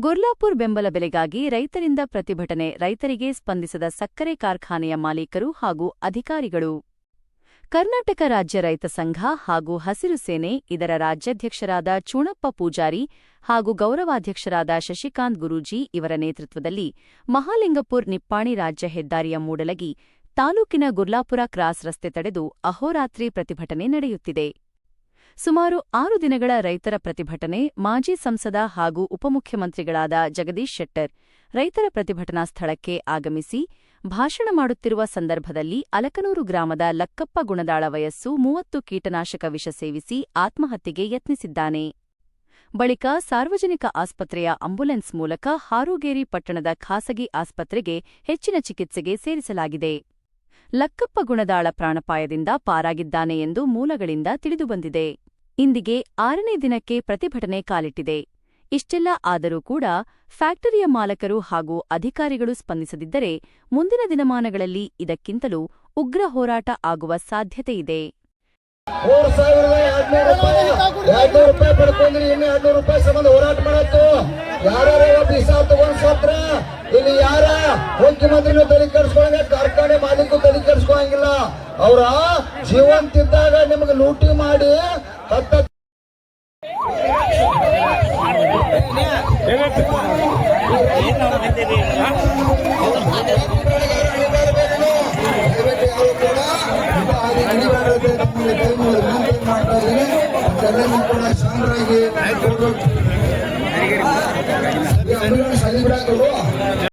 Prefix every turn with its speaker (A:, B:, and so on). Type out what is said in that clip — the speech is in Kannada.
A: ಗುರ್ಲಾಪುರ್ ಬೆಂಬಲ ಬೆಲೆಗಾಗಿ ರೈತರಿಂದ ಪ್ರತಿಭಟನೆ, ರೈತರಿಗೆ ಸ್ಪಂದಿಸದ ಸಕ್ಕರೆ ಕಾರ್ಖಾನೆಯ ಮಾಲೀಕರು ಹಾಗೂ ಅಧಿಕಾರಿಗಳು. ಕರ್ನಾಟಕ ರಾಜ್ಯ ರೈತ ಸಂಘ ಹಾಗೂ ಹಸಿರು ಸೇನೆ, ಇದರ ರಾಜ್ಯಾಧ್ಯಕ್ಷರಾದ ಚೂಣಪ್ಪ ಪೂಜಾರಿ ಹಾಗೂ ಗೌರವಾಧ್ಯಕ್ಷರಾದ ಶಶಿಕಾಂತ್ ಗುರೂಜಿ ಇವರ ನೇತೃತ್ವದಲ್ಲಿ ಮಹಾಲಿಂಗಪುರ್ ನಿಪ್ಪಾಣಿ ರಾಜ್ಯ ಹೆದ್ದಾರಿಯ ಮೂಡಲಗಿ ತಾಲೂಕಿನ ಗುರ್ಲಾಪುರ ಕ್ರಾಸ್ ರಸ್ತೆ ತಡೆದು ಅಹೋರಾತ್ರಿ ಪ್ರತಿಭಟನೆ ನಡೆಯುತ್ತಿದೆ. ಸುಮಾರು ಆರು ದಿನಗಳ ರೈತರ ಪ್ರತಿಭಟನೆ ಮಾಜಿ ಸಂಸದ ಹಾಗೂ ಉಪಮುಖ್ಯಮಂತ್ರಿಗಳಾದ ಜಗದೀಶ್ ಶೆಟ್ಟರ್ ರೈತರ ಪ್ರತಿಭಟನಾ ಸ್ಥಳಕ್ಕೆ ಆಗಮಿಸಿ ಭಾಷಣ ಮಾಡುತ್ತಿರುವ ಸಂದರ್ಭದಲ್ಲಿ ಅಲಕನೂರು ಗ್ರಾಮದ ಲಕ್ಕಪ್ಪ ಗುಣದಾಳ ವಯಸ್ಸು ಮೂವತ್ತು ಕೀಟನಾಶಕ ವಿಷ ಸೇವಿಸಿ ಆತ್ಮಹತ್ಯೆಗೆ ಯತ್ನಿಸಿದ್ದಾನೆ. ಬಳಿಕ ಸಾರ್ವಜನಿಕ ಆಸ್ಪತ್ರೆಯ ಆಂಬ್ಯುಲೆನ್ಸ್ ಮೂಲಕ ಹಾರೂಗೇರಿ ಪಟ್ಟಣದ ಖಾಸಗಿ ಆಸ್ಪತ್ರೆಗೆ ಹೆಚ್ಚಿನ ಚಿಕಿತ್ಸೆಗೆ ಸೇರಿಸಲಾಗಿದೆ. ಲಕ್ಕಪ್ಪ ಗುಣದಾಳ ಪ್ರಾಣಪಾಯದಿಂದ ಪಾರಾಗಿದ್ದಾನೆ ಎಂದು ಮೂಲಗಳಿಂದ ತಿಳಿದುಬಂದಿದೆ. ಇಂದಿಗೆ ಆರನೇ ದಿನಕ್ಕೆ ಪ್ರತಿಭಟನೆ ಕಾಲಿಟ್ಟಿದೆ. ಇಷ್ಟೆಲ್ಲ ಆದರೂ ಕೂಡ ಫ್ಯಾಕ್ಟರಿಯ ಮಾಲಕರು ಹಾಗೂ ಅಧಿಕಾರಿಗಳು ಸ್ಪಂದಿಸದಿದ್ದರೆ ಮುಂದಿನ ದಿನಮಾನಗಳಲ್ಲಿ ಇದಕ್ಕಿಂತಲೂ ಉಗ್ರ ಹೋರಾಟ ಆಗುವ ಸಾಧ್ಯತೆಯಿದೆ
B: ಕಾರ್ಖಾನೆ ಕೆಡಿಸ್ಕೊಳಂಗಿಲ್ಲ ಅವ್ರ ಜೀವಂತಿದ್ದಾಗ ನಿಮ್ಗೆ ಲೂಟಿ ಮಾಡಿ ಹತ್ತ ದಯವಿಟ್ಟು ಯಾರು ಕೂಡ ಇಂಥ ಹಾದಿ ನಡಿಬಾರದು. ನಮ್ಮಲ್ಲಿ ಕೈ ಮುಗಿದು ವಿನಂತಿ ಮಾಡ್ತಾ ಇದ್ದೀನಿ. ಕೂಡ ಶಾಂತರಾಗಿ